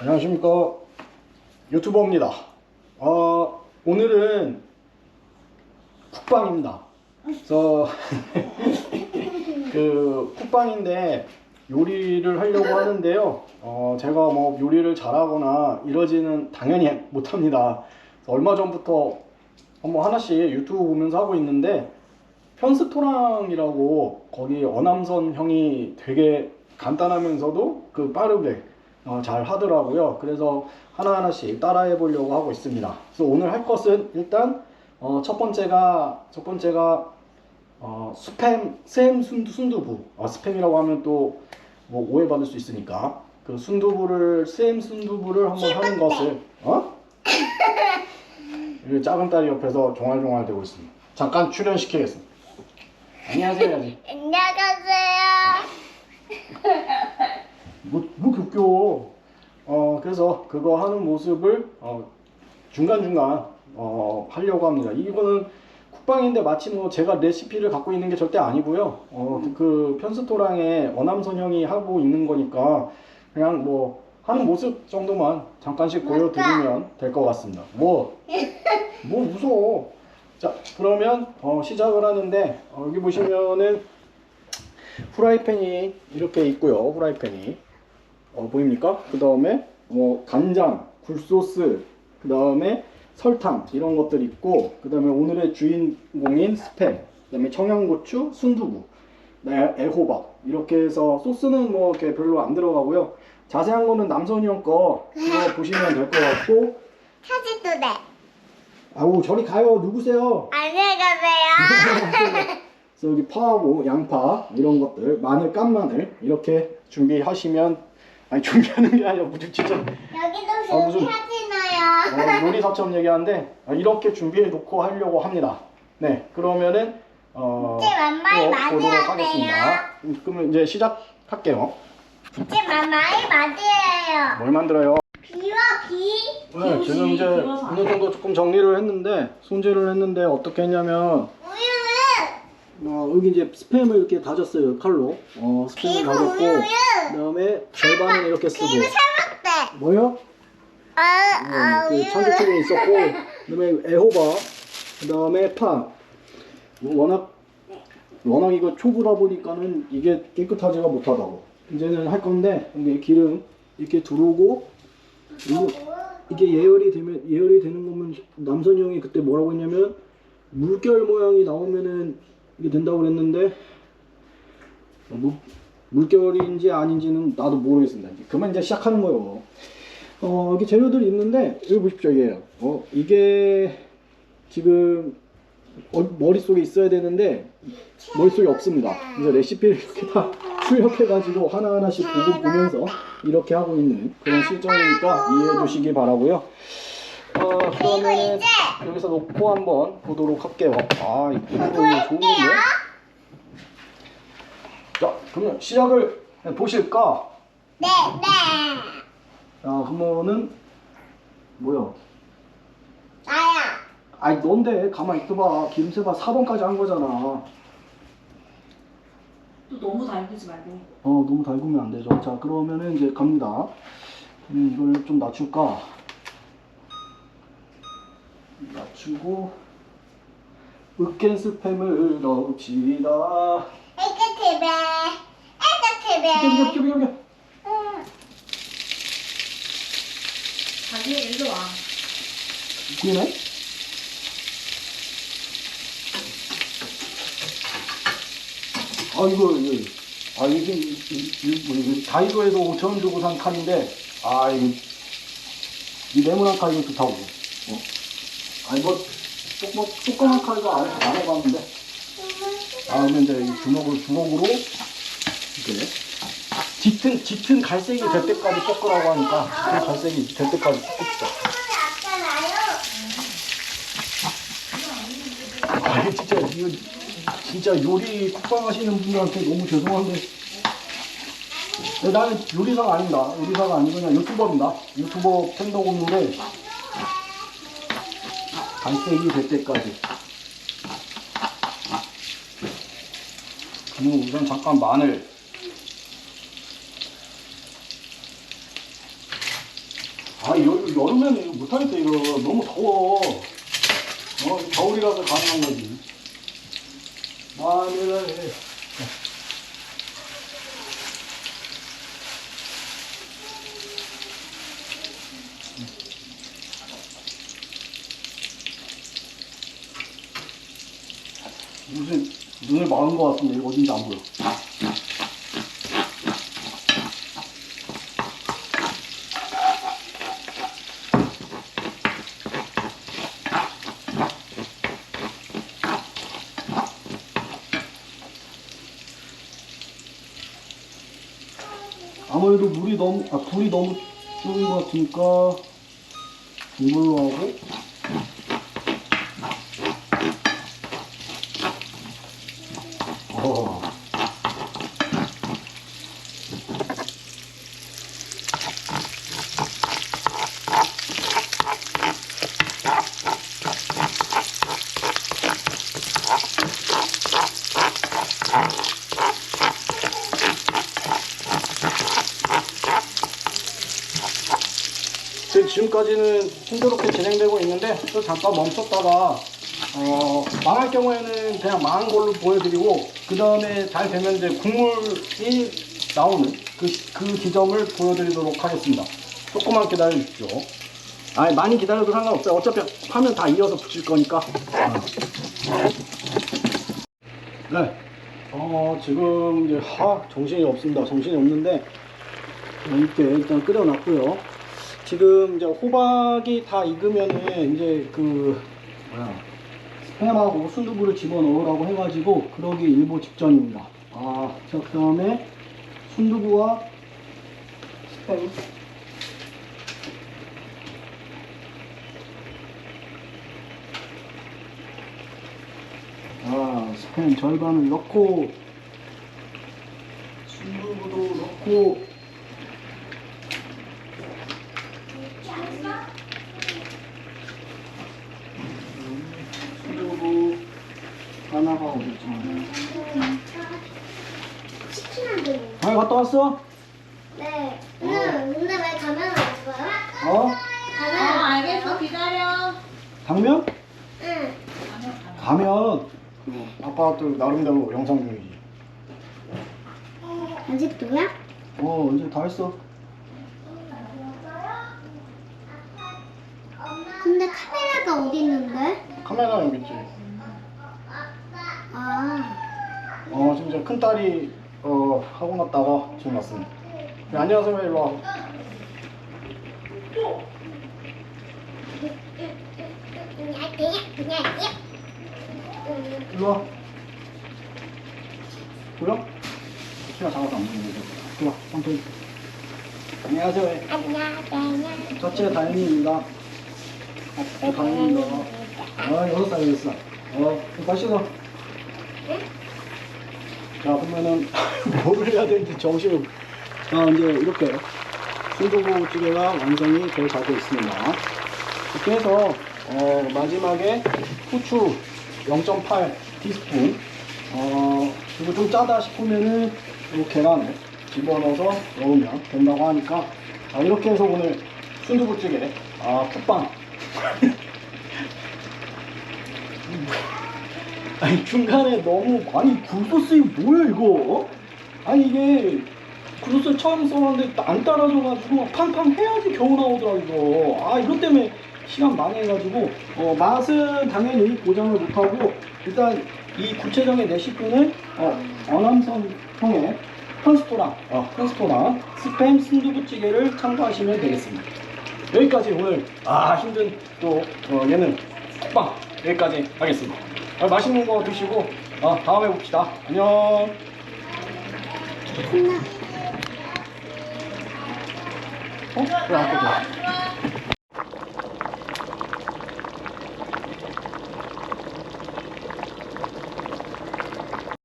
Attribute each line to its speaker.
Speaker 1: 안녕하십니까? 유튜버입니다. 어, 오늘은 쿡방입니다. 그래서 그 쿡방인데 요리를 하려고 하는데요. 어, 제가 뭐 요리를 잘하거나 이러지는 당연히 못합니다. 얼마 전부터 한번 하나씩 유튜브 보면서 하고 있는데 편스토랑이라고 거기 어남선 형이 되게 간단하면서도 그 빠르게 어, 잘 하더라고요. 그래서 하나하나씩 따라해 보려고 하고 있습니다. 그래서 오늘 할 것은 일단 어, 첫 번째가 첫 번째가 어, 스팸 스팸 순두, 순두부 어, 스팸이라고 하면 또 뭐 오해받을 수 있으니까 그 순두부를 스팸 순두부를 한번 하는 것을 어? 이 작은 딸이 옆에서 종알종알 대고 있습니다. 잠깐 출연시키겠습니다. 안녕하세요.
Speaker 2: 안녕하세요.
Speaker 1: 웃겨. 어, 그래서 그거 하는 모습을 어, 중간중간 어, 하려고 합니다. 이거는 국방인데 마치 뭐 제가 레시피를 갖고 있는 게 절대 아니고요. 어, 그 편스토랑에 어남선 형이 하고 있는 거니까 그냥 뭐 하는 모습 정도만 잠깐씩 보여드리면 될 것 같습니다. 뭐, 뭐 무서워. 자, 그러면 어, 시작을 하는데 어, 여기 보시면은 후라이팬이 이렇게 있고요. 후라이팬이 어, 보입니까? 그 다음에 뭐 간장, 굴소스, 그 다음에 설탕 이런 것들 있고 그 다음에 오늘의 주인공인 스팸, 그 다음에 청양고추, 순두부, 네, 애호박 이렇게 해서 소스는 뭐 이렇게 별로 안 들어가고요. 자세한 거는 남선이 형 거 그거 보시면 될 것 같고
Speaker 2: 사진도 돼.
Speaker 1: 아우 저리 가요 누구세요?
Speaker 2: 안녕히 가세요.
Speaker 1: 그래서 여기 파하고 양파 이런 것들 마늘 깐 마늘 이렇게 준비하시면 아니 준비하는 게 아니라 무슨 진짜
Speaker 2: 여기도
Speaker 1: 아, 무슨-
Speaker 2: 준비하지나요?
Speaker 1: 어, 요리사처럼 얘기하는데 아, 이렇게 준비해 놓고 하려고 합니다. 네 그러면은 어
Speaker 2: 이제
Speaker 1: 이거
Speaker 2: 맞아야
Speaker 1: 보도록 하겠습니다. 음, 그러면 이제 시작할게요.
Speaker 2: 이제 만만히 맞아요.
Speaker 1: 뭘 만들어요?
Speaker 2: 비와 비.
Speaker 1: 네, 지금 이제 어느 정도 조금 정리를 했는데 손질을 했는데 어떻게 했냐면
Speaker 2: 우유는
Speaker 1: 어, 여기 이제 스팸을 이렇게 다졌어요 칼로. 어 스팸을
Speaker 2: 그리고
Speaker 1: 다졌고 그다음에 절반은 이렇게 쓰고
Speaker 2: 그리고.
Speaker 1: 뭐요?
Speaker 2: 아, 아,
Speaker 1: 음, 그
Speaker 2: 우유는
Speaker 1: 참기름이 있었고 그다음에 애호박 그다음에 파 뭐 워낙 워낙 이거 초보다 보니까는 이게 깨끗하지가 못하다고 이제는 할 건데 이게 기름 이렇게 두르고 이거 이게 예열이 되면 예열이 되는 거면 남선이 형이 그때 뭐라고 했냐면 물결 모양이 나오면은 이게 된다고 그랬는데 어, 물, 물결인지 아닌지는 나도 모르겠습니다. 이제 그만 이제 시작하는 거예요. 어, 여기 재료들이 있는데, 여기 보십시오, 이게. 어, 이게 지금 어, 머릿속에 있어야 되는데, 머릿속에 없습니다. 그래서 레시피를 이렇게 다 출력해가지고 하나하나씩 보고 보면서 이렇게 하고 있는 그런 실정이니까 이해해 주시기 바라고요 어, 그러면
Speaker 2: 이제
Speaker 1: 여기서 놓고 한번 보도록 할게요. 아, 이거. 좋은데? 자, 그러면 시작을 해 보실까?
Speaker 2: 네, 네.
Speaker 1: 자, 그러면은 뭐야?
Speaker 2: 나야.
Speaker 1: 아니 넌데 가만 있어봐 김새봐 4번까지 한 거잖아
Speaker 3: 또 너무 달구지 말고
Speaker 1: 어 너무 달구면 안 되죠 자 그러면은 이제 갑니다 음, 이걸 좀 낮출까 낮추고 으깬 스팸을 넣읍시다
Speaker 2: TV. 에그
Speaker 1: 여기. 여기 여기 여기
Speaker 2: 응.
Speaker 3: 자기 일로 와
Speaker 1: 보이네? 아 이거 이거 아 이게 이, 이, 이, 뭐 이거 다이소에서 5천 원 주고 산 칼인데 아 이거 이 네모난 칼 이거 좋다고 어? 아니 뭐 조, 뭐 조그만 칼도 안, 안 해봤는데. 아 그러면 이제 이 주먹으로 주먹으로 이렇게 짙은 짙은 갈색이 될 때까지 볶으라고 하니까 그 갈색이 될 때까지 볶읍시다. 아니 진짜 이거 진짜 요리 국방 하시는 분들한테 너무 죄송한데. 나는 요리사가 아닙니다. 요리사가 아니고 그냥 유튜버입니다. 유튜버 팬더고인데 갈색이 될 때까지 그리고 우선 잠깐 마늘 아, 여, 여름에는 못하겠다, 이거. 너무 더워. 어, 겨울이라서 가능한 거지. 마늘을. 무슨 눈을 막은 것 같은데 어딘지 안 보여. 아무래도 물이 너무 아 불이 너무 적은 것 같으니까 중불로 하고 어. 지금- 지금까지는 순조롭게 진행되고 있는데 또 잠깐 멈췄다가 어, 망할 경우에는 그냥 망한 걸로 보여드리고 그 다음에 잘 되면 이제 국물이 나오는 그, 시- 그 지점을 보여드리도록 하겠습니다. 조금만 기다려 주십시오. 아니 많이 기다려도 상관없어요. 어차피 파면 다 이어서 붙일 거니까. 어. 네. 어 지금 이제 하 정신이 없습니다. 정신이 없는데 이렇게 일단 끓여놨고요. 지금 이제 호박이 다 익으면은 이제 그 뭐야 스팸하고 순두부를 집어 넣으라고 해가지고 그러기 일보 직전입니다. 아, 자 그다음에 순두부와 스팸. 아, 스팸 절반을 넣고 순두부도 넣고 순두부 하나가 어딨지?
Speaker 2: 치킨한테
Speaker 1: 아, 갔다 왔어?
Speaker 2: 네. 근데, 근데 왜 가면 안 거야?
Speaker 1: 어?
Speaker 3: 어,
Speaker 2: 가면
Speaker 3: 알겠어. 기다려.
Speaker 1: 당면?
Speaker 2: 응.
Speaker 1: 가면 그 아빠 또 나름대로 영상 중이지.
Speaker 2: 아직도야?
Speaker 1: 어, 이제 다 했어.
Speaker 2: 근데 카메라가 어디 있는데?
Speaker 1: 카메라 여기 있지.
Speaker 2: 아.
Speaker 1: 어, 지금 이제 큰 딸이 어 하고 났다가 지금 왔습니다. 네, 안녕하세요, 일로 와. 일로 와. 보여? 키가 작아서 안 보이는데. 일로 와, 삼촌. 안녕하세요.
Speaker 2: 안녕하세요.
Speaker 1: 첫째 다현이입니다. 첫째 다현입니다. 아, 여섯 살이었어. 어, 다시 가. 자, 그러면은 뭘 해야 되는지 정신을. 자, 이제 이렇게 순두부찌개가 완성이 되어 가고 있습니다. 이렇게 해서 어, 마지막에 후추 0.8 티스푼. 어, 그리고 좀 짜다 싶으면은 이 계란을 집어넣어서 넣으면 된다고 하니까 아, 이렇게 해서 오늘 순두부찌개 아 쿡방 아니 중간에 너무 아니 굴소스 이거 뭐야 이거 아니 이게 굴소스 처음 써봤는데 안 따라줘가지고 팡팡 해야지 겨우 나오더라 이거 아 이것 때문에 시간 많이 해가지고 어, 맛은 당연히 보장을 못하고 일단 이 구체적인 레시피는 어, 어남선 통해 편스토랑 어, 편스토랑 스팸 순두부찌개를 참고하시면 되겠습니다. 여기까지 오늘 아 힘든 또 어, 예능 쿡방 여기까지 하겠습니다. 아, 맛있는 거 드시고 아, 다음에 봅시다. 안녕. 어? 왜안 꺼져?